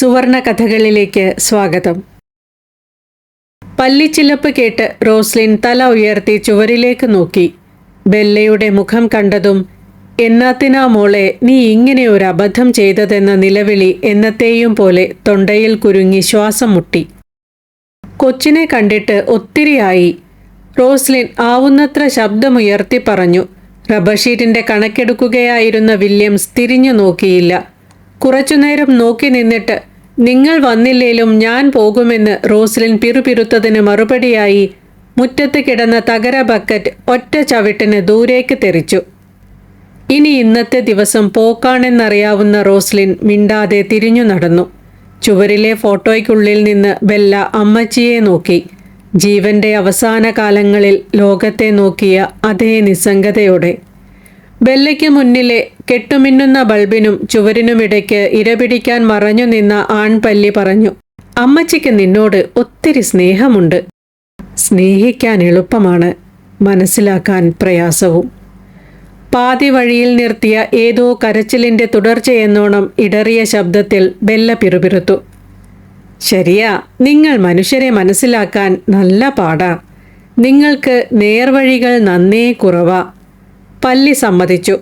സുവർണ കഥകളിലേക്ക് സ്വാഗതം. പല്ലിച്ചിലപ്പ് കേട്ട് റോസ്ലിൻ തല ഉയർത്തി ചുവരിലേക്ക് നോക്കി. ബെല്ലയുടെ മുഖം കണ്ടതും എന്നാത്തിനാ മോളെ നീ ഇങ്ങനെ ഒരു അബദ്ധം ചെയ്തതെന്ന നിലവിളി എന്നത്തെയും പോലെ തൊണ്ടയിൽ കുരുങ്ങി ശ്വാസം മുട്ടി. കൊച്ചിനെ കണ്ടിട്ട് ഒത്തിരിയായി. റോസ്ലിൻ ആവുന്നത്ര ശബ്ദമുയർത്തി പറഞ്ഞു റബ്ബർ ഷീറ്റിന്റെ കണക്കെടുക്കുകയായിരുന്ന വില്യംസ് തിരിഞ്ഞു നോക്കിയില്ല. കുറച്ചുനേരം നോക്കി നിന്നിട്ട് നിങ്ങൾ വന്നില്ലേലും ഞാൻ പോകുമെന്ന് റോസ്ലിൻ പിറുപിറുത്തതിന് മറുപടിയായി മുറ്റത്ത് കിടന്ന തകര ബക്കറ്റ് ഒറ്റ ചവിട്ടിന് ദൂരേക്ക് തെറിച്ചു. ഇനി ഇന്നത്തെ ദിവസം പോക്കാണെന്നറിയാവുന്ന റോസ്ലിൻ മിണ്ടാതെ തിരിഞ്ഞു നടന്നു. ചുവരിലെ ഫോട്ടോയ്ക്കുള്ളിൽ നിന്ന് ബെല്ല അമ്മച്ചിയെ നോക്കി. ജീവന്റെ അവസാന കാലങ്ങളിൽ ലോകത്തെ നോക്കിയ അതേ നിസ്സംഗതയോടെ ബെല്ലയ്ക്ക് മുന്നിലെ കെട്ടുമിന്നുന്ന ബൾബിനും ചുവരിനുമിടയ്ക്ക് ഇരപിടിക്കാൻ മറഞ്ഞു നിന്ന ആൺപല്ലി പറഞ്ഞു അമ്മച്ചിക്ക് നിന്നോട് ഒത്തിരി സ്നേഹമുണ്ട്. സ്നേഹിക്കാൻ എളുപ്പമാണ്. മനസ്സിലാക്കാൻ പ്രയാസവും. പാതി വഴിയിൽ നിർത്തിയ ഏതോ കരച്ചിലിന്റെ തുടർച്ചയെന്നോണം ഇടറിയ ശബ്ദത്തിൽ ബെല്ല പിറുപിറുത്തു. ശരിയാ നിങ്ങൾ മനുഷ്യരെ മനസ്സിലാക്കാൻ നല്ല പാടാ. നിങ്ങൾക്ക് നേർവഴികൾ നന്നേ കുറവാ. പല്ലി സമ്മതിച്ചു.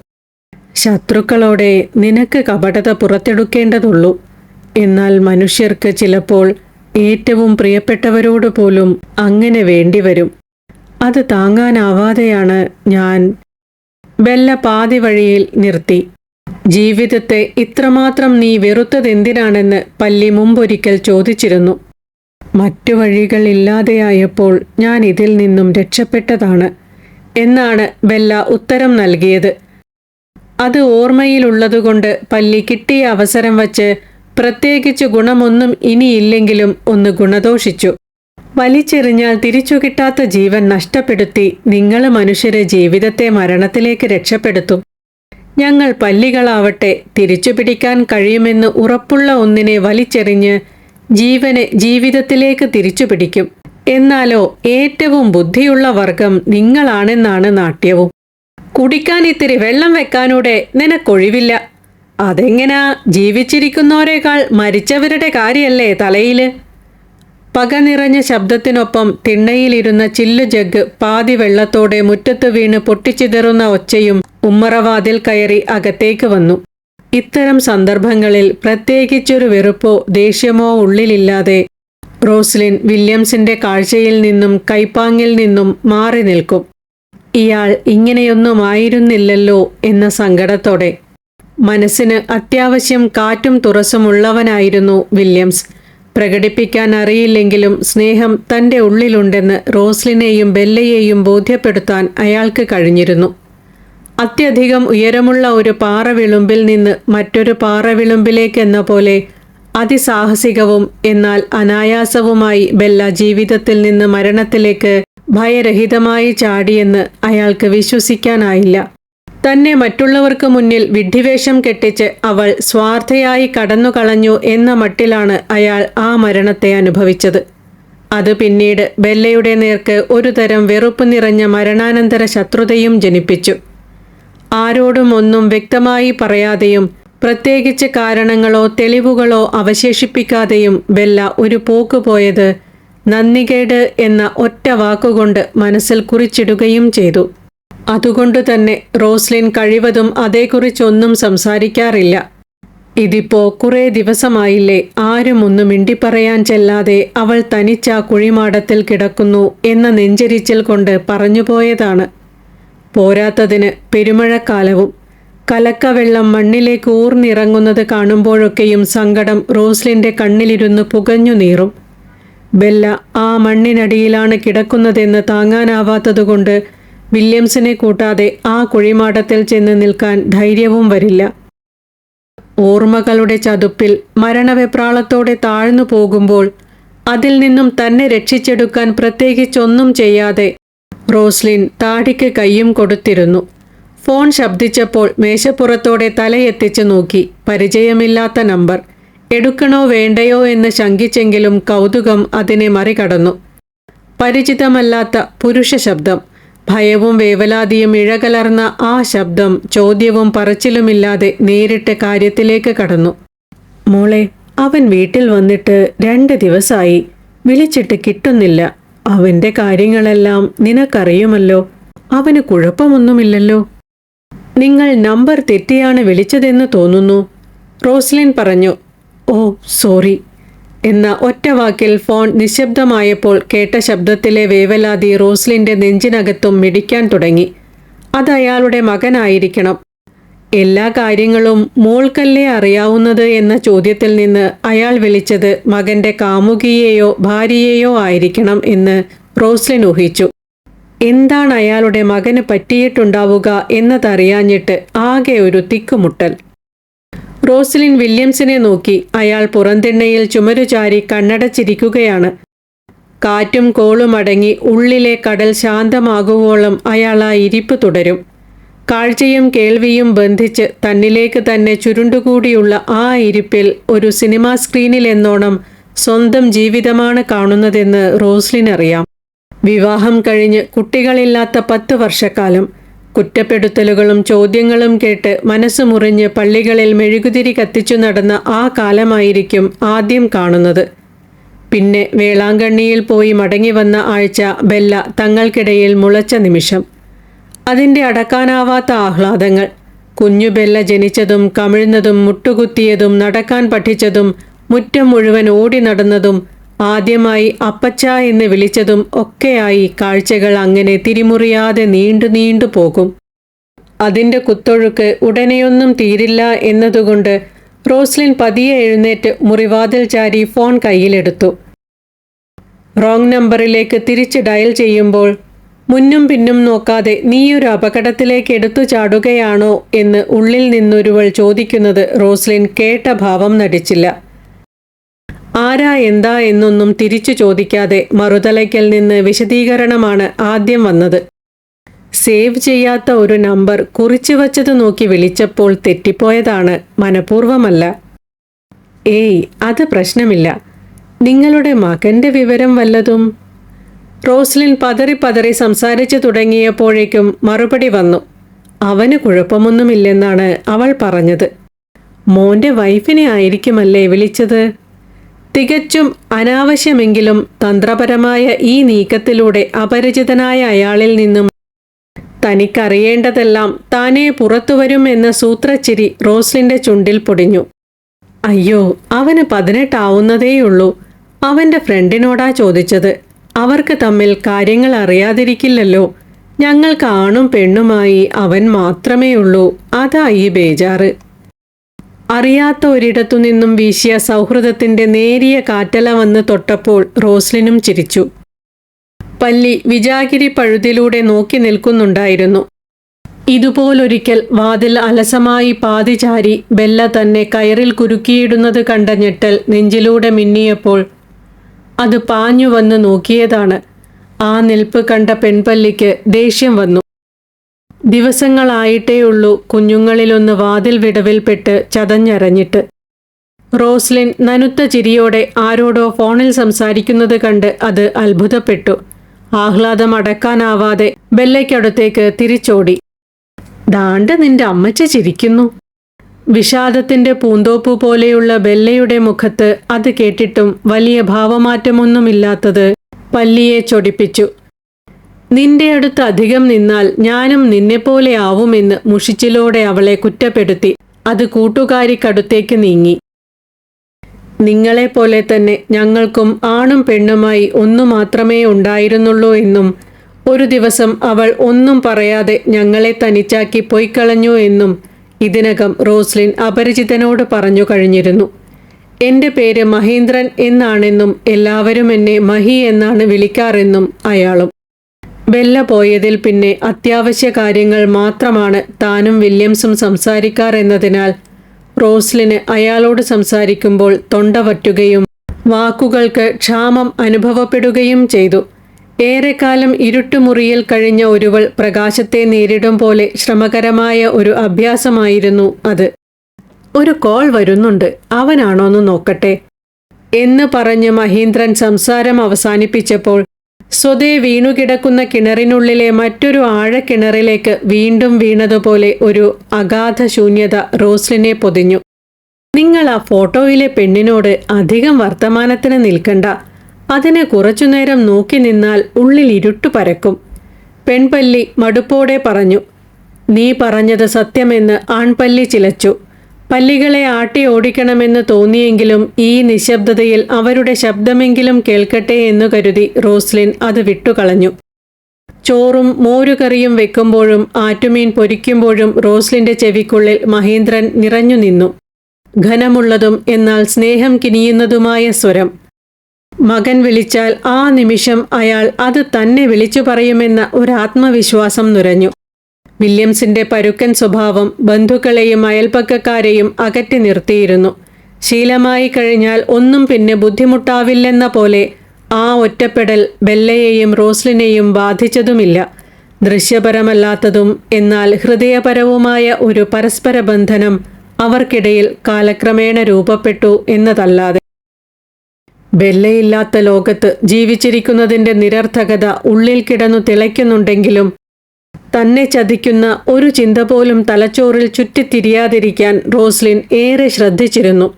ശത്രുക്കളോടെ നിനക്ക് കപടത പുറത്തെടുക്കേണ്ടതുള്ളൂ. എന്നാൽ മനുഷ്യർക്ക് ചിലപ്പോൾ ഏറ്റവും പ്രിയപ്പെട്ടവരോട് പോലും അങ്ങനെ വേണ്ടിവരും. അത് താങ്ങാനാവാതെയാണ് ഞാൻ ബെല്ല പാതി വഴിയിൽ നിർത്തി. ജീവിതത്തെ ഇത്രമാത്രം നീ വെറുത്തതെന്തിനാണെന്ന് പല്ലി മുമ്പൊരിക്കൽ ചോദിച്ചിരുന്നു. മറ്റു വഴികൾ വഴികളില്ലാതെയായപ്പോൾ ഞാൻ ഇതിൽ നിന്നും രക്ഷപ്പെട്ടതാണ്. എന്നാണ് ബെല്ല ഉത്തരം നൽകിയത്. അത് ഓർമ്മയിലുള്ളതുകൊണ്ട് പല്ലി കിട്ടിയ അവസരം വച്ച് പ്രത്യേകിച്ച് ഗുണമൊന്നും ഇനിയില്ലെങ്കിലും ഒന്ന് ഗുണദോഷിച്ചു. വലിച്ചെറിഞ്ഞാൽ തിരിച്ചു കിട്ടാത്ത ജീവൻ നഷ്ടപ്പെടുത്തി നിങ്ങൾ മനുഷ്യരെ ജീവിതത്തെ മരണത്തിലേക്ക് രക്ഷപ്പെടുത്തും. ഞങ്ങൾ പല്ലികളാവട്ടെ തിരിച്ചു പിടിക്കാൻ കഴിയുമെന്ന് ഉറപ്പുള്ള ഒന്നിനെ വലിച്ചെറിഞ്ഞ് ജീവനെ ജീവിതത്തിലേക്ക് തിരിച്ചു പിടിക്കും. എന്നാലോ ഏറ്റവും ബുദ്ധിയുള്ള വർഗം നിങ്ങളാണെന്നാണ് നാട്യവും. കുടിക്കാൻ ഇത്തിരി വെള്ളം വെക്കാനൂടെ നിനക്കൊഴിവില്ല. അതെങ്ങനാ ജീവിച്ചിരിക്കുന്നവരെക്കാൾ മരിച്ചവരുടെ കാര്യല്ലേ തലയിൽ? പക നിറഞ്ഞ ശബ്ദത്തിനൊപ്പം തിണ്ണയിലിരുന്ന ചില്ലു ജഗ് പാതി വെള്ളത്തോടെ മുറ്റത്ത് വീണ് പൊട്ടിച്ചിതറുന്ന ഒച്ചയും ഉമ്മറവാതിൽ കയറി അകത്തേക്ക് വന്നു. ഇത്തരം സന്ദർഭങ്ങളിൽ പ്രത്യേകിച്ചൊരു വെറുപ്പോ ദേഷ്യമോ ഉള്ളിലില്ലാതെ റോസ്ലിൻ വില്യംസിന്റെ കാഴ്ചയിൽ നിന്നും കൈപ്പാങ്ങിൽ നിന്നും മാറി നിൽക്കും. ഇയാൾ ഇങ്ങനെയൊന്നും ആയിരുന്നില്ലല്ലോ എന്ന സങ്കടത്തോടെ. മനസ്സിന് അത്യാവശ്യം കാറ്റും തുറസുമുള്ളവനായിരുന്നു വില്യംസ്. പ്രകടിപ്പിക്കാൻ അറിയില്ലെങ്കിലും സ്നേഹം തന്റെ ഉള്ളിലുണ്ടെന്ന് റോസ്ലിനെയും ബെല്ലയെയും ബോധ്യപ്പെടുത്താൻ അയാൾക്ക് കഴിഞ്ഞിരുന്നു. അത്യധികം ഉയരമുള്ള ഒരു പാറവിളുമ്പിൽ നിന്ന് മറ്റൊരു പാറവിളുമ്പിലേക്കെന്ന പോലെ അതിസാഹസികവും എന്നാൽ അനായാസവുമായി ബെല്ല ജീവിതത്തിൽ നിന്ന് മരണത്തിലേക്ക് ഭയരഹിതമായി ചാടിയെന്ന് അയാൾക്ക് വിശ്വസിക്കാനായില്ല. തന്നെ മറ്റുള്ളവർക്ക് മുന്നിൽ വിഡ്ഢിവേഷം കെട്ടിച്ച് അവൾ സ്വാർത്ഥയായി കടന്നുകളഞ്ഞു എന്ന മട്ടിലാണ് അയാൾ ആ മരണത്തെ അനുഭവിച്ചത്. അത് പിന്നീട് ബെല്ലയുടെ നേർക്ക് ഒരുതരം വെറുപ്പ് നിറഞ്ഞ മരണാനന്തര ശത്രുതയും ജനിപ്പിച്ചു. ആരോടും ഒന്നും വ്യക്തമായി പറയാതെയും പ്രത്യേകിച്ച് കാരണങ്ങളോ തെളിവുകളോ അവശേഷിപ്പിക്കാതെയും ബെല്ല ഒരു പോക്ക് പോയത് നന്ദികേട് എന്ന ഒറ്റ വാക്കുകൊണ്ട് മനസ്സിൽ കുറിച്ചിടുകയും ചെയ്തു. അതുകൊണ്ട് തന്നെ റോസ്ലിൻ കഴിവതും അതേക്കുറിച്ചൊന്നും സംസാരിക്കാറില്ല. ഇതിപ്പോ കുറേ ദിവസമായില്ലേ ആരും ഒന്ന് മിണ്ടിപ്പറയാൻ ചെല്ലാതെ അവൾ തനിച്ച കുഴിമാടത്തിൽ കിടക്കുന്നു എന്ന നെഞ്ചരിച്ചിൽ കൊണ്ട് പറഞ്ഞുപോയതാണ് പോരാത്തതിന് പെരുമഴക്കാലവും. കലക്കവെള്ളം മണ്ണിലേക്ക് ഊർന്നിറങ്ങുന്നത് കാണുമ്പോഴൊക്കെയും സങ്കടം റോസ്ലിന്റെ കണ്ണിലിരുന്ന് പുകഞ്ഞു നീറും. ബെല്ല ആ മണ്ണിനടിയിലാണ് കിടക്കുന്നതെന്ന് താങ്ങാനാവാത്തതുകൊണ്ട് വില്യംസിനെ കൂട്ടാതെ ആ കുഴിമാടത്തിൽ ചെന്ന് നിൽക്കാൻ ധൈര്യവും വരില്ല. ഓർമ്മകളുടെ ചതുപ്പിൽ മരണവെപ്രാളത്തോടെ താഴ്ന്നു പോകുമ്പോൾ അതിൽ നിന്നും തന്നെ രക്ഷിച്ചെടുക്കാൻ പ്രത്യേകിച്ചൊന്നും ചെയ്യാതെ റോസ്ലിൻ താടിക്ക് കയ്യും കൊടുത്തിരുന്നു. ഫോൺ ശബ്ദിച്ചപ്പോൾ മേശപ്പുറത്തോടെ തലയെത്തിച്ചു നോക്കി. പരിചയമില്ലാത്ത നമ്പർ. എടുക്കണോ വേണ്ടയോ എന്ന് ശങ്കിച്ചെങ്കിലും കൗതുകം അതിനെ മറികടന്നു. പരിചിതമല്ലാത്ത പുരുഷ ശബ്ദം. ഭയവും വേവലാതിയും ഇഴകലർന്ന ആ ശബ്ദം ചോദ്യവും പറച്ചിലുമില്ലാതെ നേരിട്ട് കാര്യത്തിലേക്ക് കടന്നു. മോളെ അവൻ വീട്ടിൽ വന്നിട്ട് രണ്ട് ദിവസമായി വിളിച്ചിട്ട് കിട്ടുന്നില്ല. അവന്റെ കാര്യങ്ങളെല്ലാം നിനക്കറിയുമല്ലോ. അവന് കുഴപ്പമൊന്നുമില്ലല്ലോ. നിങ്ങൾ നമ്പർ തെറ്റിയാണ് വിളിച്ചതെന്ന് തോന്നുന്നു. റോസ്ലിൻ പറഞ്ഞു ഓ സോറി എന്ന ഒറ്റ വാക്കിൽ ഫോൺ നിശബ്ദമായപ്പോൾ കേട്ട ശബ്ദത്തിലെ വേവലാതി റോസ്ലിന്റെ നെഞ്ചിനകത്തും മിടിക്കാൻ തുടങ്ങി. അത് അയാളുടെ മകനായിരിക്കണം. എല്ലാ കാര്യങ്ങളും മോൾക്കല്ലേ അറിയാവുന്നത്? എന്ന ചോദ്യത്തിൽ നിന്ന് അയാൾ വിളിച്ചത് മകന്റെ കാമുകിയെയോ ഭാര്യയെയോ ആയിരിക്കണം എന്ന് റോസ്ലിൻ ഊഹിച്ചു. എന്താണ് അയാളുടെ മകന് പറ്റിയിട്ടുണ്ടാവുക എന്നതറിയാഞ്ഞിട്ട് ആകെ ഒരു തിക്കുമുട്ടൽ. റോസ്ലിൻ വില്യംസിനെ നോക്കി അയാൾ പുറന്തിണ്ണയിൽ ചുമരുചാരി കണ്ണടച്ചിരിക്കുകയാണ്. കാറ്റും കോളും അടങ്ങി ഉള്ളിലെ കടൽ ശാന്തമാകുവോളം അയാൾ ആ ഇരിപ്പ് തുടരും. കാഴ്ചയും കേൾവിയും ബന്ധിച്ച് തന്നിലേക്ക് തന്നെ ചുരുണ്ടുകൂടിയുള്ള ആ ഇരിപ്പിൽ ഒരു സിനിമാ സ്ക്രീനിലെന്നോണം സ്വന്തം ജീവിതമാണ് കാണുന്നതെന്ന് റോസ്ലിൻ അറിയാം വിവാഹം കഴിഞ്ഞ് കുട്ടികളില്ലാത്ത പത്ത് വർഷക്കാലം കുറ്റപ്പെടുത്തലുകളും ചോദ്യങ്ങളും കേട്ട് മനസ്സ് മുറിഞ്ഞ് പള്ളികളിൽ മെഴുകുതിരി കത്തിച്ചു നടന്ന ആ കാലമായിരിക്കും ആദ്യം കാണുന്നത്. പിന്നെ വേളാങ്കണ്ണിയിൽ പോയി മടങ്ങി വന്ന ആഴ്ച ബെല്ല തങ്ങൾക്കിടയിൽ മുളച്ച നിമിഷം. അതിന്റെ അടക്കാനാവാത്ത ആഹ്ലാദങ്ങൾ. കുഞ്ഞു ബെല്ല ജനിച്ചതും കമിഴ്ന്നതും മുട്ടുകുത്തിയതും നടക്കാൻ പഠിച്ചതും മുറ്റം മുഴുവൻ ഓടി നടന്നതും ആദ്യമായി അപ്പച്ച എന്ന് വിളിച്ചതും ഒക്കെയായി കാഴ്ചകൾ അങ്ങനെ തിരിമുറിയാതെ നീണ്ടു നീണ്ടു പോകും. അതിന്റെ കുത്തൊഴുക്ക് ഉടനെയൊന്നും തീരില്ല എന്നതുകൊണ്ട് റോസ്ലിൻ പതിയെ എഴുന്നേറ്റ് മുറിവാതിൽ ചാരി ഫോൺ കയ്യിലെടുത്തു. റോങ് നമ്പറിലേക്ക് തിരിച്ച് ഡയൽ ചെയ്യുമ്പോൾ മുന്നും പിന്നും നോക്കാതെ നീയൊരു അപകടത്തിലേക്ക് എടുത്തു ചാടുകയാണോ? എന്ന് ഉള്ളിൽ നിന്നൊരുവൾ ചോദിക്കുന്നത് റോസ്ലിൻ കേട്ട ഭാവം നടിച്ചില്ല. ആരാ എന്താ എന്നൊന്നും തിരിച്ചു ചോദിക്കാതെ മറുതലയ്ക്കൽ നിന്ന് വിശദീകരണമാണ് ആദ്യം വന്നത്. സേവ് ചെയ്യാത്ത ഒരു നമ്പർ കുറിച്ചു വച്ചത് നോക്കി വിളിച്ചപ്പോൾ തെറ്റിപ്പോയതാണ്. മനഃപൂർവമല്ല ഏയ് അത് പ്രശ്നമില്ല. നിങ്ങളുടെ മകന്റെ വിവരം വല്ലതും? റോസ്ലിൻ പതറി പതറി സംസാരിച്ചു തുടങ്ങിയപ്പോഴേക്കും മറുപടി വന്നു. അവന് കുഴപ്പമൊന്നുമില്ലെന്നാണ് അവൾ പറഞ്ഞത്. മോന്റെ വൈഫിനെ ആയിരിക്കുമല്ലേ വിളിച്ചത്? തികച്ചും അനാവശ്യമെങ്കിലും തന്ത്രപരമായ ഈ നീക്കത്തിലൂടെ അപരിചിതനായ അയാളിൽ നിന്നും തനിക്കറിയേണ്ടതെല്ലാം താനേ പുറത്തുവരും എന്ന സൂത്രച്ചിരി റോസ്ലിന്റെ ചുണ്ടിൽ പൊടിഞ്ഞു. അയ്യോ അവന് പതിനെട്ടാവുന്നതേയുള്ളൂ. അവന്റെ ഫ്രണ്ടിനോടാ ചോദിച്ചത്. അവർക്ക് തമ്മിൽ കാര്യങ്ങൾ അറിയാതിരിക്കില്ലല്ലോ. ഞങ്ങൾക്ക് ആണും പെണ്ണുമായി അവൻ മാത്രമേയുള്ളൂ. അതായി ബേജാറ്. അറിയാത്ത ഒരിടത്തു നിന്നും വീശിയ സൗഹൃദത്തിന്റെ നേരിയ കാറ്റല വന്ന് തൊട്ടപ്പോൾ റോസ്ലിനും ചിരിച്ചു. പല്ലി വിജാഗിരി പഴുതിലൂടെ നോക്കി നിൽക്കുന്നുണ്ടായിരുന്നു. ഇതുപോലൊരിക്കൽ വാതിൽ അലസമായി പാതിചാരി ബെല്ല തന്നെ കയറിൽ കുരുക്കിയിടുന്നത് കണ്ട ഞെട്ടൽ നെഞ്ചിലൂടെ മിന്നിയപ്പോൾ അത് പാഞ്ഞു വന്ന് നോക്കിയതാണ്. ആ നിൽപ്പ് കണ്ട പെൺപല്ലിക്ക് ദേഷ്യം വന്നു. ദിവസങ്ങളായിട്ടേയുള്ളൂ കുഞ്ഞുങ്ങളിലൊന്ന് വാതിൽ വിടവിൽപ്പെട്ട് ചതഞ്ഞരഞ്ഞിട്ട്. റോസ്ലിൻ നനുത്ത ചിരിയോടെ ആരോടോ ഫോണിൽ സംസാരിക്കുന്നത് കണ്ട് അത് അത്ഭുതപ്പെട്ടു. ആഹ്ലാദം അടക്കാനാവാതെ ബെല്ലയ്ക്കടുത്തേക്ക് തിരിച്ചോടി. ദാണ്ട് നിന്റെ അമ്മച്ച ചിരിക്കുന്നു. വിഷാദത്തിന്റെ പൂന്തോപ്പു പോലെയുള്ള ബെല്ലയുടെ മുഖത്ത് അത് കേട്ടിട്ടും വലിയ ഭാവമാറ്റമൊന്നുമില്ലാത്തത് പല്ലിയെ ചൊടിപ്പിച്ചു. നിന്റെ അടുത്ത് അധികം നിന്നാൽ ഞാനും നിന്നെപ്പോലെ ആവുമെന്ന് മുഷിച്ചിലോടെ അവളെ കുറ്റപ്പെടുത്തി. അത് കൂട്ടുകാരിക്കടുത്തേക്ക് നീങ്ങി. നിങ്ങളെപ്പോലെ തന്നെ ഞങ്ങൾക്കും ആണും പെണ്ണുമായി ഒന്നു മാത്രമേ ഉണ്ടായിരുന്നുള്ളൂ എന്നും ഒരു ദിവസം അവൾ ഒന്നും പറയാതെ ഞങ്ങളെ തനിച്ചാക്കി പൊയ്ക്കളഞ്ഞു എന്നും ഇതിനകം റോസ്ലിൻ അപരിചിതനോട് പറഞ്ഞു കഴിഞ്ഞിരുന്നു. എന്റെ പേര് മഹേന്ദ്രൻ എന്നാണെന്നും എല്ലാവരും എന്നെ മഹി എന്നാണ് വിളിക്കാറെന്നും അയാളും ബെല്ല പോയതിൽ പിന്നെ അത്യാവശ്യ കാര്യങ്ങൾ മാത്രമാണ് താനും വില്യംസും സംസാരിക്കാറെന്നതിനാൽ റോസ്ലിന് അയാളോട് സംസാരിക്കുമ്പോൾ തൊണ്ട വറ്റുകയും വാക്കുകൾക്ക് ക്ഷാമം അനുഭവപ്പെടുകയും ചെയ്തു. ഏറെക്കാലം ഇരുട്ടുമുറിയിൽ കഴിഞ്ഞ ഒരുവൾ പ്രകാശത്തെ നേരിടും പോലെ ശ്രമകരമായ ഒരു അഭ്യാസമായിരുന്നു അത്. ഒരു കോൾ വരുന്നുണ്ട് അവനാണോന്ന് നോക്കട്ടെ എന്ന് പറഞ്ഞ് മഹീന്ദ്രൻ സംസാരം അവസാനിപ്പിച്ചപ്പോൾ സ്വതേ വീണുകിടക്കുന്ന കിണറിനുള്ളിലെ മറ്റൊരു ആഴക്കിണറിലേക്ക് വീണ്ടും വീണതുപോലെ ഒരു അഗാധ ശൂന്യത റോസ്ലിനെ പൊതിഞ്ഞു. നിങ്ങൾ ആ ഫോട്ടോയിലെ പെണ്ണിനോട് അധികം വർത്തമാനത്തിന് നിൽക്കണ്ട. അതിനെ കുറച്ചുനേരം നോക്കി നിന്നാൽ ഉള്ളിൽ ഇരുട്ടു പരക്കും. പെൺപല്ലി മടുപ്പോടെ പറഞ്ഞു നീ പറഞ്ഞത് സത്യമെന്ന് ആൺപല്ലി ചിലച്ചു. പല്ലികളെ ആട്ടി ഓടിക്കണമെന്ന് തോന്നിയെങ്കിലും ഈ നിശബ്ദതയിൽ അവരുടെ ശബ്ദമെങ്കിലും കേൾക്കട്ടെ എന്നു കരുതി റോസ്ലിൻ അത് വിട്ടുകളഞ്ഞു. ചോറും മോരുകറിയും വെക്കുമ്പോഴും ആറ്റുമീൻ പൊരിക്കുമ്പോഴും റോസ്ലിന്റെ ചെവിക്കുള്ളിൽ മഹേന്ദ്രൻ നിറഞ്ഞു നിന്നു. ഘനമുള്ളതും എന്നാൽ സ്നേഹം കിനിയുന്നതുമായ സ്വരം. മകൻ വിളിച്ചാൽ ആ നിമിഷം അയാൾ അത് തന്നെ വിളിച്ചു പറയുമെന്ന ഒരാത്മവിശ്വാസം നുരഞ്ഞു. വില്യംസിന്റെ പരുക്കൻ സ്വഭാവം ബന്ധുക്കളെയും അയൽപ്പക്കക്കാരെയും അകറ്റി നിർത്തിയിരുന്നു. ശീലമായി കഴിഞ്ഞാൽ ഒന്നും പിന്നെ ബുദ്ധിമുട്ടാവില്ലെന്ന പോലെ ആ ഒറ്റപ്പെടൽ ബെല്ലയെയും റോസ്ലിനെയും ബാധിച്ചതുമില്ല. ദൃശ്യപരമല്ലാത്തതും എന്നാൽ ഹൃദയപരവുമായ ഒരു പരസ്പര ബന്ധനം അവർക്കിടയിൽ കാലക്രമേണ രൂപപ്പെട്ടു എന്നതല്ലാതെ. ബെല്ലയില്ലാത്ത ലോകത്ത് ജീവിച്ചിരിക്കുന്നതിന്റെ നിരർത്ഥകത ഉള്ളിൽ കിടന്നു തിളയ്ക്കുന്നുണ്ടെങ്കിലും തന്നെ ചതിക്കുന്ന ഒരു ചിന്ത പോലും തലച്ചോറിൽ ചുറ്റിത്തിരിയാതിരിക്കാൻ റോസ്ലിൻ ഏറെ ശ്രദ്ധിച്ചിരുന്നു.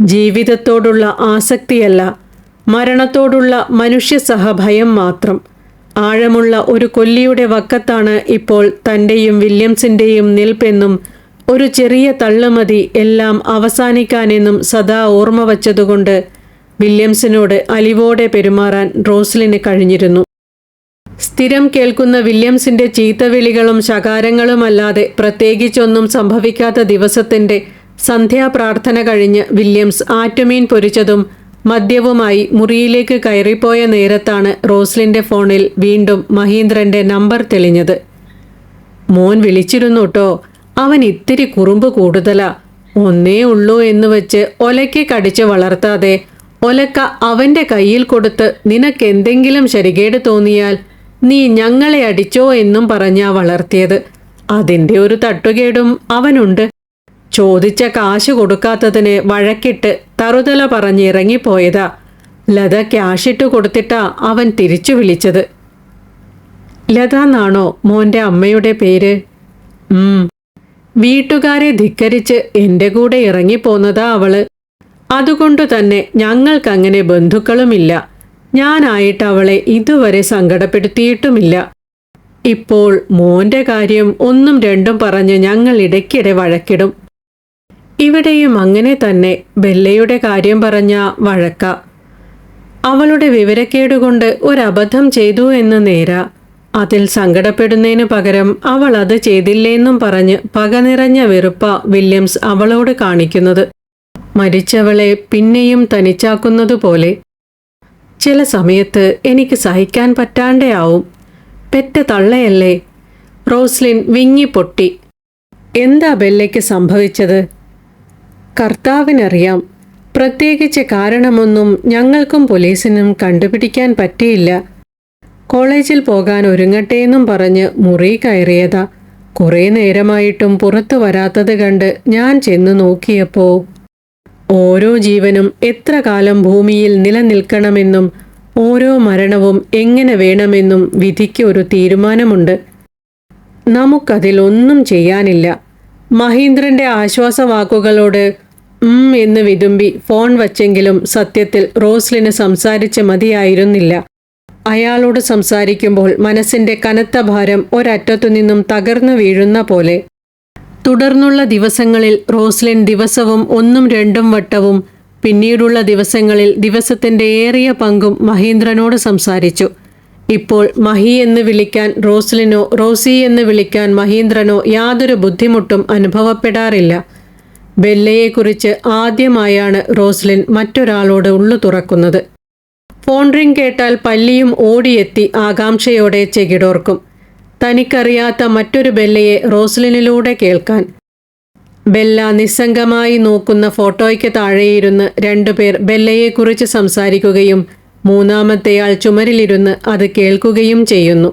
ജീവിതത്തോടുള്ള ആസക്തിയല്ല മരണത്തോടുള്ള മനുഷ്യ സഹഭയം മാത്രം. ആഴമുള്ള ഒരു കൊല്ലിയുടെ വക്കത്താണ് ഇപ്പോൾ തന്റെയും വില്യംസിന്റെയും നിൽപ്പെന്നും ഒരു ചെറിയ തള്ളുമതി എല്ലാം അവസാനിക്കാനെന്നും സദാ ഓർമ്മ വച്ചതുകൊണ്ട് വില്യംസിനോട് അലിവോടെ പെരുമാറാൻ റോസ്ലിന് കഴിഞ്ഞിരുന്നു. സ്ഥിരം കേൾക്കുന്ന വില്യംസിന്റെ ചീത്തവിളികളും ശകാരങ്ങളുമല്ലാതെ പ്രത്യേകിച്ചൊന്നും സംഭവിക്കാത്ത ദിവസത്തിന്റെ സന്ധ്യാപ്രാർത്ഥന കഴിഞ്ഞ് വില്യംസ് ആറ്റുമീൻ പൊരിച്ചതും മദ്യവുമായി മുറിയിലേക്ക് കയറിപ്പോയ നേരത്താണ് റോസ്ലിന്റെ ഫോണിൽ വീണ്ടും മഹീന്ദ്രന്റെ നമ്പർ തെളിഞ്ഞത്. മോൻ വിളിച്ചിരുന്നു കേട്ടോ അവൻ ഇത്തിരി കുറുമ്പ് കൂടുതലാ. ഒന്നേ ഉള്ളൂ എന്ന് വെച്ച് ഒലയ്ക്ക് കടിച്ച് വളർത്താതെ ഒലക്ക അവന്റെ കയ്യിൽ കൊടുത്ത് നിനക്കെന്തെങ്കിലും ശരികേട് തോന്നിയാൽ നീ ഞങ്ങളെ അടിച്ചോ എന്നും പറഞ്ഞാ വളർത്തിയത്. അതിന്റെ ഒരു തട്ടുകേടും അവനുണ്ട്. ചോദിച്ച കാശ് കൊടുക്കാത്തതിന് വഴക്കിട്ട് തറുതല പറഞ്ഞിറങ്ങിപ്പോയതാ. ലത ക്യാഷിട്ട് കൊടുത്തിട്ടാ അവൻ തിരിച്ചു വിളിച്ചത്. ലത എന്നാണോ മോന്റെ അമ്മയുടെ പേര്? വീട്ടുകാരെ ധിക്കരിച്ച് എന്റെ കൂടെ ഇറങ്ങിപ്പോന്നതാ അവൾ. അതുകൊണ്ടു തന്നെ ഞങ്ങൾക്കങ്ങനെ ബന്ധുക്കളുമില്ല. ഞാനായിട്ട് അവളെ ഇതുവരെ സങ്കടപ്പെടുത്തിയിട്ടുമില്ല. ഇപ്പോൾ മോന്റെ കാര്യം ഒന്നും രണ്ടും പറഞ്ഞ് ഞങ്ങൾ ഇടയ്ക്കിടെ വഴക്കിടും. ഇവിടെയും അങ്ങനെ തന്നെ ബെല്ലയുടെ കാര്യം പറഞ്ഞ വഴക്ക. അവളുടെ വിവരക്കേടുകൊണ്ട് ഒരബദ്ധം ചെയ്തു എന്ന് നേര. അതിൽ സങ്കടപ്പെടുന്നതിന് പകരം അവൾ അത് ചെയ്തില്ലേന്നും പറഞ്ഞ് പക നിറഞ്ഞ വെറുപ്പ വില്യംസ് അവളോട് കാണിക്കുന്നത്. മരിച്ചവളെ പിന്നെയും തനിച്ചാക്കുന്നതുപോലെ ചില സമയത്ത് എനിക്ക് സഹിക്കാൻ പറ്റാണ്ടേയാവും. പെറ്റ തള്ളയല്ലേ. റോസ്ലിൻ വിങ്ങിപ്പൊട്ടി. എന്താ ബെല്ലയ്ക്ക് സംഭവിച്ചത്? കർത്താവിനറിയാം. പ്രത്യേകിച്ച് കാരണമൊന്നും ഞങ്ങൾക്കും പോലീസിനും കണ്ടുപിടിക്കാൻ പറ്റിയില്ല. കോളേജിൽ പോകാൻ ഒരുങ്ങട്ടെയെന്നും പറഞ്ഞ് മുറി കയറിയതാ. കുറേ നേരമായിട്ടും പുറത്തു വരാത്തത് കണ്ട് ഞാൻ ചെന്ന് നോക്കിയപ്പോ ഓരോ ജീവനും എത്ര കാലം ഭൂമിയിൽ നിലനിൽക്കണമെന്നും ഓരോ മരണവും എങ്ങനെ വേണമെന്നും വിധിക്ക് ഒരു തീരുമാനമുണ്ട്. നമുക്കതിൽ ഒന്നും ചെയ്യാനില്ല. മഹീന്ദ്രന്റെ ആശ്വാസവാക്കുകളോട് ഉം എന്ന് വിതുമ്പി ഫോൺ വച്ചെങ്കിലും സത്യത്തിൽ റോസ്ലിന് സംസാരിച്ച് മതിയായിരുന്നില്ല. അയാളോട് സംസാരിക്കുമ്പോൾ മനസ്സിന്റെ കനത്ത ഭാരം ഒരറ്റത്തു നിന്നും തകർന്നു വീഴുന്ന പോലെ. തുടർന്നുള്ള ദിവസങ്ങളിൽ റോസ്ലിൻ ദിവസവും ഒന്നും രണ്ടും വട്ടവും പിന്നീടുള്ള ദിവസങ്ങളിൽ ദിവസത്തിന്റെ ഏറിയ പങ്കും മഹീന്ദ്രനോട് സംസാരിച്ചു. ഇപ്പോൾ മഹി എന്ന് വിളിക്കാൻ റോസ്ലിനോ റോസി എന്ന് വിളിക്കാൻ മഹീന്ദ്രനോ യാതൊരു ബുദ്ധിമുട്ടും അനുഭവപ്പെടാറില്ല. ബെല്ലയെക്കുറിച്ച് ആദ്യമായാണ് റോസ്ലിൻ മറ്റൊരാളോട് ഉള്ളു തുറക്കുന്നത്. ഫോൺ റിംഗ് കേട്ടാൽ പല്ലിയും ഓടിയെത്തി ആകാംക്ഷയോടെ ചെകിടോർക്കും. തനിക്കറിയാത്ത മറ്റൊരു ബെല്ലയെ റോസ്ലിനിലൂടെ കേൾക്കാൻ. ബെല്ല നിസ്സംഗമായി നോക്കുന്ന ഫോട്ടോയ്ക്ക് താഴെയിരുന്ന് രണ്ടുപേർ ബെല്ലയെക്കുറിച്ച് സംസാരിക്കുകയും മൂന്നാമത്തെയാൾ ചുമരിലിരുന്ന് അത് കേൾക്കുകയും ചെയ്യുന്നു.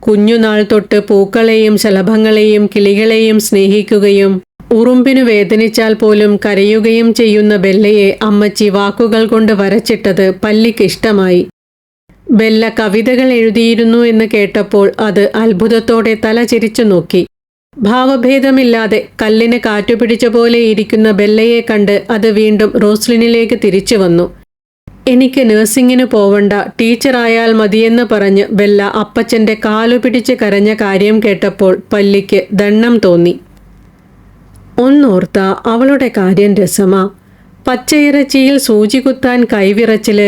കുഞ്ഞുനാൾ തൊട്ട് പൂക്കളെയും ശലഭങ്ങളെയും കിളികളെയും സ്നേഹിക്കുകയും ഉറുമ്പിനു വേദനിച്ചാൽ പോലും കരയുകയും ചെയ്യുന്ന ബെല്ലയെ അമ്മച്ചി വാക്കുകൾ കൊണ്ട് വരച്ചിട്ടത് പല്ലിക്കിഷ്ടമായി ബെല്ല കവിതകൾ എഴുതിയിരുന്നു എന്ന് കേട്ടപ്പോൾ അത് അത്ഭുതത്തോടെ തല ചിരിച്ചു നോക്കി. ഭാവഭേദമില്ലാതെ കല്ലിന് കാറ്റുപിടിച്ച പോലെ ഇരിക്കുന്ന ബെല്ലയെ കണ്ട് അത് വീണ്ടും റോസ്ലിനിലേക്ക് തിരിച്ചു വന്നു. എനിക്ക് നഴ്സിംഗിന് പോവണ്ട ടീച്ചറായാൽ മതിയെന്ന് പറഞ്ഞ് ബെല്ല അപ്പച്ചന്റെ കാലു പിടിച്ച് കരഞ്ഞ കാര്യം കേട്ടപ്പോൾ പല്ലിക്ക് ദണ്ണം തോന്നി. ഒന്നോർത്ത അവളുടെ കാര്യം രസമാ. പച്ചയിറച്ചിയിൽ സൂചി കുത്താൻ കൈവിറച്ചിൽ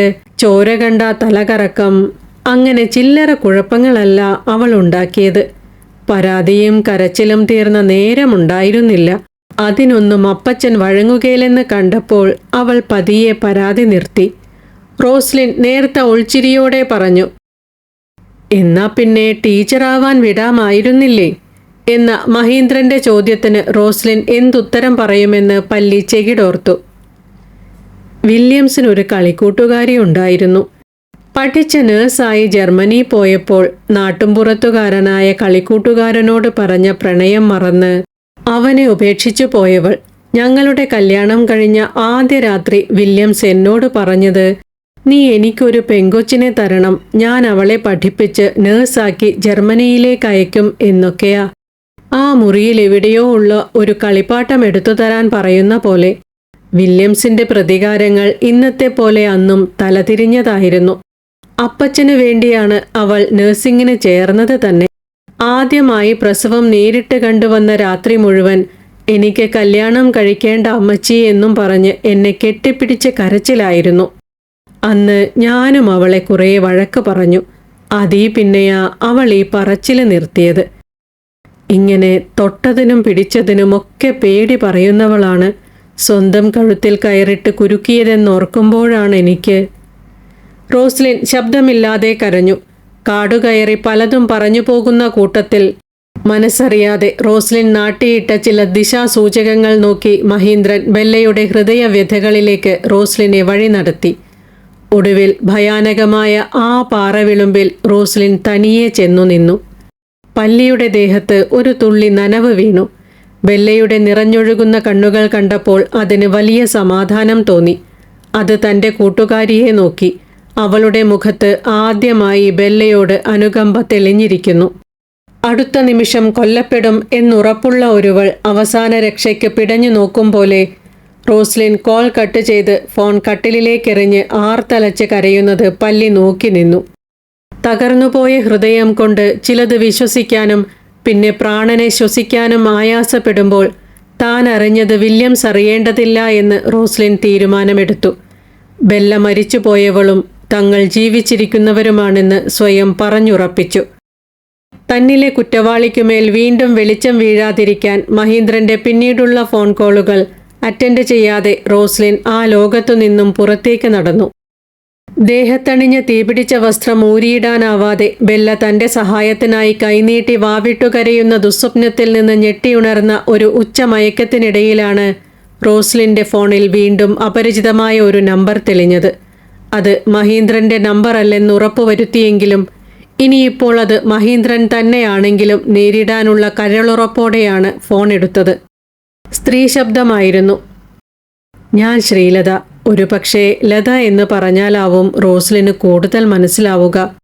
ചോര കണ്ട തലകറക്കം അങ്ങനെ ചില്ലറ കുഴപ്പങ്ങളല്ല അവൾ ഉണ്ടാക്കിയത്. പരാതിയും കരച്ചിലും തീർന്ന നേരമുണ്ടായിരുന്നില്ല. അതിനൊന്നും അപ്പച്ചൻ വഴങ്ങുകയില്ലെന്ന് കണ്ടപ്പോൾ അവൾ പതിയെ പരാതി നിർത്തി. റോസ്ലിൻ നേർത്ത ഒൾച്ചിരിയോടെ പറഞ്ഞു എന്നാ പിന്നെ ടീച്ചറാവാൻ വിടാമായിരുന്നില്ലേ? എന്ന മഹീന്ദ്രന്റെ ചോദ്യത്തിന് റോസ്ലിൻ എന്തുത്തരം പറയുമെന്ന് പല്ലി ചെകിടോർത്തു. വില്യംസിനൊരു കളിക്കൂട്ടുകാരി ഉണ്ടായിരുന്നു. പഠിച്ച നേഴ്സായി ജർമ്മനി പോയപ്പോൾ നാട്ടുംപുറത്തുകാരനായ കളിക്കൂട്ടുകാരനോട് പറഞ്ഞ പ്രണയം മറന്ന് അവനെ ഉപേക്ഷിച്ചു പോയവൾ. ഞങ്ങളുടെ കല്യാണം കഴിഞ്ഞ ആദ്യ രാത്രി വില്യംസ് എന്നോട് പറഞ്ഞത് നീ എനിക്കൊരു പെങ്കൊച്ചിനെ തരണം ഞാൻ അവളെ പഠിപ്പിച്ച് നേഴ്സാക്കി ജർമ്മനിയിലേക്ക് അയക്കും എന്നൊക്കെയാ. ആ മുറിയിൽ എവിടെയോ ഉള്ള ഒരു കളിപ്പാട്ടം എടുത്തു തരാൻ പറയുന്ന പോലെ വില്യംസിന്റെ പ്രതികാരങ്ങൾ ഇന്നത്തെ പോലെ അന്നും തലതിരിഞ്ഞതായിരുന്നു. അപ്പച്ചന് വേണ്ടിയാണ് അവൾ നഴ്സിംഗിന് ചേർന്നത് തന്നെ. ആദ്യമായി പ്രസവം നേരിട്ട് കണ്ടുവന്ന രാത്രി മുഴുവൻ എനിക്ക് കല്യാണം കഴിക്കേണ്ട അമ്മച്ചി എന്നും പറഞ്ഞ് എന്നെ കെട്ടിപ്പിടിച്ച് കരച്ചിലായിരുന്നു. അന്ന് ഞാനും അവളെ കുറേ വഴക്ക് പറഞ്ഞു. അതീ പിന്നെയാ അവൾ ഈ പറച്ചിൽ നിർത്തിയത്. ഇങ്ങനെ തൊട്ടതിനും പിടിച്ചതിനുമൊക്കെ പേടി പറയുന്നവളാണ് സ്വന്തം കഴുത്തിൽ കയറിട്ട് കുരുക്കിയതെന്നോർക്കുമ്പോഴാണ് എനിക്ക്. റോസ്ലിൻ ശബ്ദമില്ലാതെ കരഞ്ഞു. കാടുകയറി പലതും പറഞ്ഞു പോകുന്ന കൂട്ടത്തിൽ മനസ്സറിയാതെ റോസ്ലിൻ നാട്ടിയിട്ട ചില ദിശാസൂചകങ്ങൾ നോക്കി മഹീന്ദ്രൻ ബെല്ലയുടെ ഹൃദയവ്യഥകളിലേക്ക് റോസ്ലിനെ വഴി നടത്തി. ഒടുവിൽ ഭയാനകമായ ആ പാറവിളുമ്പിൽ റോസ്ലിൻ തനിയെ ചെന്നു നിന്നു. പല്ലിയുടെ ദേഹത്ത് ഒരു തുള്ളി നനവ് വീണു. ബെല്ലയുടെ നിറഞ്ഞൊഴുകുന്ന കണ്ണുകൾ കണ്ടപ്പോൾ അതിന് വലിയ സമാധാനം തോന്നി. അത് തന്റെ കൂട്ടുകാരിയെ നോക്കി. അവളുടെ മുഖത്ത് ആദ്യമായി ബെല്ലയോട് അനുകമ്പ തെളിഞ്ഞിരിക്കുന്നു. അടുത്ത നിമിഷം കൊല്ലപ്പെടും എന്നുറപ്പുള്ള ഒരുവൾ അവസാന രക്ഷയ്ക്ക് പിടഞ്ഞു നോക്കും പോലെ റോസ്ലിൻ കോൾ കട്ട് ചെയ്ത് ഫോൺ കട്ടിലിലേക്കെറിഞ്ഞ് ആർത്തലച്ച് കരയുന്നത് പല്ലി നോക്കി നിന്നു. തകർന്നുപോയ ഹൃദയം കൊണ്ട് ചിലത് വിശ്വസിക്കാനും പിന്നെ പ്രാണനെ ശ്വസിക്കാനും ആയാസപ്പെടുമ്പോൾ താൻ അറിഞ്ഞത് വില്യംസ് അറിയേണ്ടതില്ല എന്ന് റോസ്ലിൻ തീരുമാനമെടുത്തു. ബെല്ല മരിച്ചുപോയവളും തങ്ങൾ ജീവിച്ചിരിക്കുന്നവരുമാണെന്ന് സ്വയം പറഞ്ഞുറപ്പിച്ചു. തന്നിലെ കുറ്റവാളിക്കുമേൽ വീണ്ടും വെളിച്ചം വീഴാതിരിക്കാൻ മഹീന്ദ്രന്റെ പിന്നീടുള്ള ഫോൺ കോളുകൾ അറ്റൻഡ് ചെയ്യാതെ റോസ്ലിൻ ആ ലോകത്തു നിന്നും പുറത്തേക്ക് നടന്നു. ദേഹത്തണിഞ്ഞ തീപിടിച്ച വസ്ത്രം ഊരിയിടാനാവാതെ ബെല്ല തന്റെ സഹായത്തിനായി കൈനീട്ടി വാവിട്ടു കരയുന്ന ദുസ്വപ്നത്തിൽ നിന്ന് ഞെട്ടിയുണർന്ന ഒരു ഉച്ചമയക്കത്തിനിടയിലാണ് റോസ്ലിന്റെ ഫോണിൽ വീണ്ടും അപരിചിതമായ ഒരു നമ്പർ തെളിഞ്ഞത്. അത് മഹീന്ദ്രന്റെ നമ്പർ അല്ലെന്ന് ഉറപ്പുവരുത്തിയെങ്കിലും ഇനിയിപ്പോൾ അത് മഹീന്ദ്രൻ തന്നെയാണെങ്കിലും നേരിടാനുള്ള കരളുറപ്പോടെയാണ് ഫോൺ എടുത്തത്. സ്ത്രീ ശബ്ദമായിരുന്നു ഞാൻ ശ്രീലത ഒരു പക്ഷേ ലത എന്ന് പറഞ്ഞാലാവും റോസ്ലിന് കൂടുതൽ മനസ്സിലാവുക.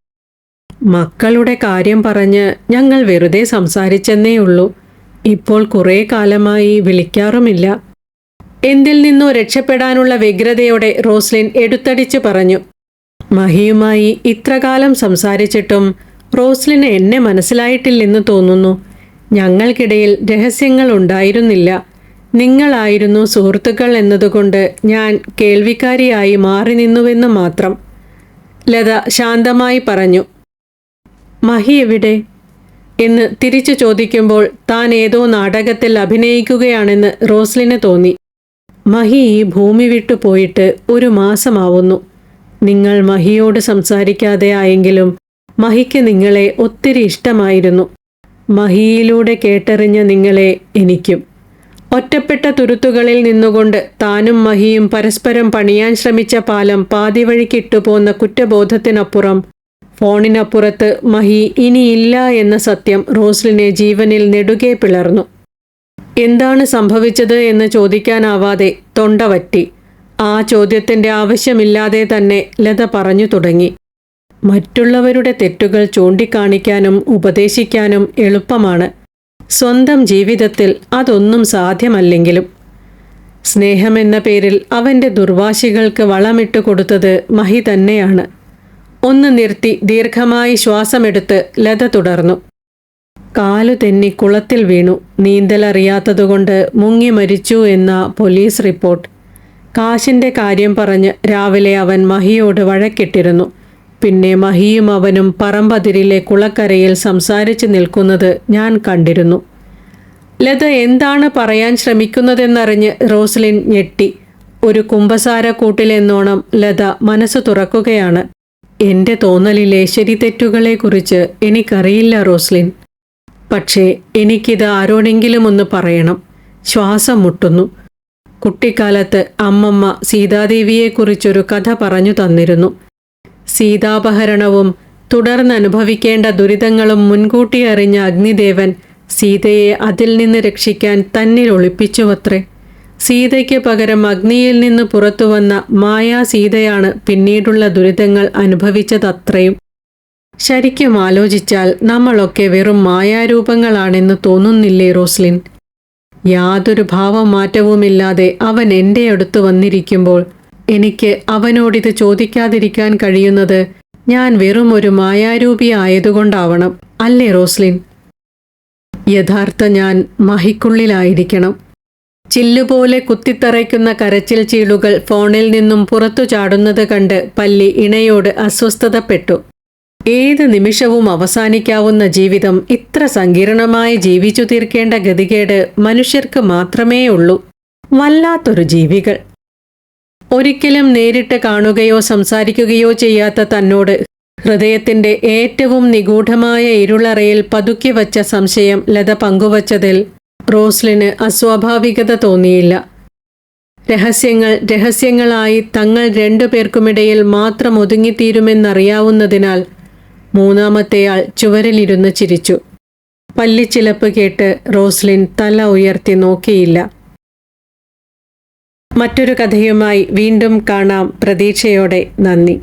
മക്കളുടെ കാര്യം പറഞ്ഞ് ഞങ്ങൾ വെറുതെ സംസാരിച്ചെന്നേ ഉള്ളൂ. ഇപ്പോൾ കുറേ കാലമായി വിളിക്കാറുമില്ല. എന്തിൽ നിന്നോ രക്ഷപ്പെടാനുള്ള വ്യഗ്രതയോടെ റോസ്ലിൻ എടുത്തടിച്ച് പറഞ്ഞു. മഹിയുമായി ഇത്രകാലം സംസാരിച്ചിട്ടും റോസ്ലിന് എന്നെ മനസ്സിലായിട്ടില്ലെന്ന് തോന്നുന്നു. ഞങ്ങൾക്കിടയിൽ രഹസ്യങ്ങൾ ഉണ്ടായിരുന്നില്ല. നിങ്ങളായിരുന്നു സുഹൃത്തുക്കൾ എന്നതുകൊണ്ട് ഞാൻ കേൾവിക്കാരിയായി മാറി നിന്നുവെന്ന് മാത്രം. ലത ശാന്തമായി പറഞ്ഞു. മഹി എവിടെ? എന്ന് തിരിച്ചു ചോദിക്കുമ്പോൾ താൻ ഏതോ നാടകത്തിൽ അഭിനയിക്കുകയാണെന്ന് റോസ്ലിന് തോന്നി. മഹി ഈ ഭൂമി വിട്ടു പോയിട്ട് ഒരു മാസമാവുന്നു. നിങ്ങൾ മഹിയോട് സംസാരിക്കാതെ ആയെങ്കിലും മഹിക്ക് നിങ്ങളെ ഒത്തിരി ഇഷ്ടമായിരുന്നു. മഹിയിലൂടെ കേട്ടറിഞ്ഞ നിങ്ങളെ എനിക്കും. ഒറ്റപ്പെട്ട തുരുത്തുകളിൽ നിന്നുകൊണ്ട് താനും മഹിയും പരസ്പരം പണിയാൻ ശ്രമിച്ച പാലം പാതിവഴിക്കിട്ടുപോന്ന കുറ്റബോധത്തിനപ്പുറം ഫോണിനപ്പുറത്ത് മഹി ഇനിയില്ല എന്ന സത്യം റോസ്ലിനെ ജീവനിൽ നെടുകെ പിളർന്നു. എന്താണ് സംഭവിച്ചത് എന്ന് ചോദിക്കാനാവാതെ തൊണ്ടവറ്റി ആ ചോദ്യത്തിന്റെ ആവശ്യമില്ലാതെ തന്നെ ലത പറഞ്ഞു തുടങ്ങി. മറ്റുള്ളവരുടെ തെറ്റുകൾ ചൂണ്ടിക്കാണിക്കാനും ഉപദേശിക്കാനും എളുപ്പമാണ്. സ്വന്തം ജീവിതത്തിൽ അതൊന്നും സാധ്യമല്ലെങ്കിലും. സ്നേഹമെന്ന പേരിൽ അവന്റെ ദുർവാശികൾക്ക് വളമിട്ട് കൊടുത്തത് മഹി തന്നെയാണ്. ഒന്ന് നിർത്തി ദീർഘമായി ശ്വാസമെടുത്ത് ലത തുടർന്നു. കാലു തെന്നി കുളത്തിൽ വീണു. നീന്തലറിയാത്തതുകൊണ്ട് മുങ്ങി മരിച്ചു എന്ന പോലീസ് റിപ്പോർട്ട്. കാശിന്റെ കാര്യം പറഞ്ഞ് രാവിലെ അവൻ മഹിയോട് വഴക്കിട്ടിരുന്നു. പിന്നെ മഹിയും അവനും പറമ്പതിരിലെ കുളക്കരയിൽ സംസാരിച്ച് നിൽക്കുന്നത് ഞാൻ കണ്ടിരുന്നു. ലത എന്താണ് പറയാൻ ശ്രമിക്കുന്നതെന്നറിഞ്ഞ് റോസ്ലിൻ ഞെട്ടി. ഒരു കുമ്പസാരക്കൂട്ടിലെന്നോണം ലത മനസ്സ് തുറക്കുകയാണ്. എന്റെ തോന്നലിലെ ശരിതെറ്റുകളെക്കുറിച്ച് എനിക്കറിയില്ല റോസ്ലിൻ. പക്ഷേ എനിക്കിത് ആരോടെങ്കിലും ഒന്ന് പറയണം. ശ്വാസം മുട്ടുന്നു. കുട്ടിക്കാലത്ത് അമ്മമ്മ സീതാദേവിയെക്കുറിച്ചൊരു കഥ പറഞ്ഞു തന്നിരുന്നു. സീതാപഹരണവും തുടർന്ന് അനുഭവിക്കേണ്ട ദുരിതങ്ങളും മുൻകൂട്ടി അറിഞ്ഞ അഗ്നിദേവൻ സീതയെ അതിൽ നിന്ന് രക്ഷിക്കാൻ തന്നിൽ ഒളിപ്പിച്ചുവത്രേ. സീതയ്ക്ക് പകരം അഗ്നിയിൽ നിന്ന് പുറത്തുവന്ന മായാ സീതയാണ് പിന്നീടുള്ള ദുരിതങ്ങൾ അനുഭവിച്ചതത്രയും. ശരിക്കും ആലോചിച്ചാൽ നമ്മളൊക്കെ വെറും മായാരൂപങ്ങളാണെന്ന് തോന്നുന്നില്ലേ റോസ്ലിൻ? യാതൊരു ഭാവമാറ്റവുമില്ലാതെ അവൻ എന്റെ അടുത്ത് വന്നിരിക്കുമ്പോൾ എനിക്ക് അവനോടിത് ചോദിക്കാതിരിക്കാൻ കഴിയുന്നത് ഞാൻ വെറും ഒരു മായാരൂപി ആയതുകൊണ്ടാവണം അല്ലേ റോസ്ലിൻ? യഥാർത്ഥ ഞാൻ മഹിക്കുള്ളിലായിരിക്കണം. ചില്ലുപോലെ കുത്തിത്തറയ്ക്കുന്ന കരച്ചിൽ ചീളുകൾ ഫോണിൽ നിന്നും പുറത്തു ചാടുന്നത് കണ്ട് പല്ലി ഇണയോട് അസ്വസ്ഥതപ്പെട്ടു. ഏത് നിമിഷവും അവസാനിക്കാവുന്ന ജീവിതം ഇത്ര സങ്കീർണമായി ജീവിച്ചു തീർക്കേണ്ട ഗതികേട് മനുഷ്യർക്ക് മാത്രമേ ഉള്ളൂ വല്ലാത്തൊരു ജീവികൾ. ഒരിക്കലും നേരിട്ട് കാണുകയോ സംസാരിക്കുകയോ ചെയ്യാത്ത തന്നോട് ഹൃദയത്തിന്റെ ഏറ്റവും നിഗൂഢമായ ഇരുളറയിൽ പതുക്കി വച്ച സംശയം ലത പങ്കുവച്ചതിൽ റോസ്ലിന് അസ്വാഭാവികത തോന്നിയില്ല. രഹസ്യങ്ങൾ രഹസ്യങ്ങളായി തങ്ങൾ രണ്ടുപേർക്കുമിടയിൽ മാത്രം ഒതുങ്ങിത്തീരുമെന്നറിയാവുന്നതിനാൽ മൂന്നാമത്തെയാൾ ചുവരിലിരുന്ന് ചിരിച്ചു. പല്ലിച്ചിലപ്പ് കേട്ട് റോസ്ലിൻ തല ഉയർത്തി നോക്കിയില്ല. മറ്റൊരു കഥയുമായി വീണ്ടും കാണാം. പ്രതീക്ഷയോടെ നന്ദി.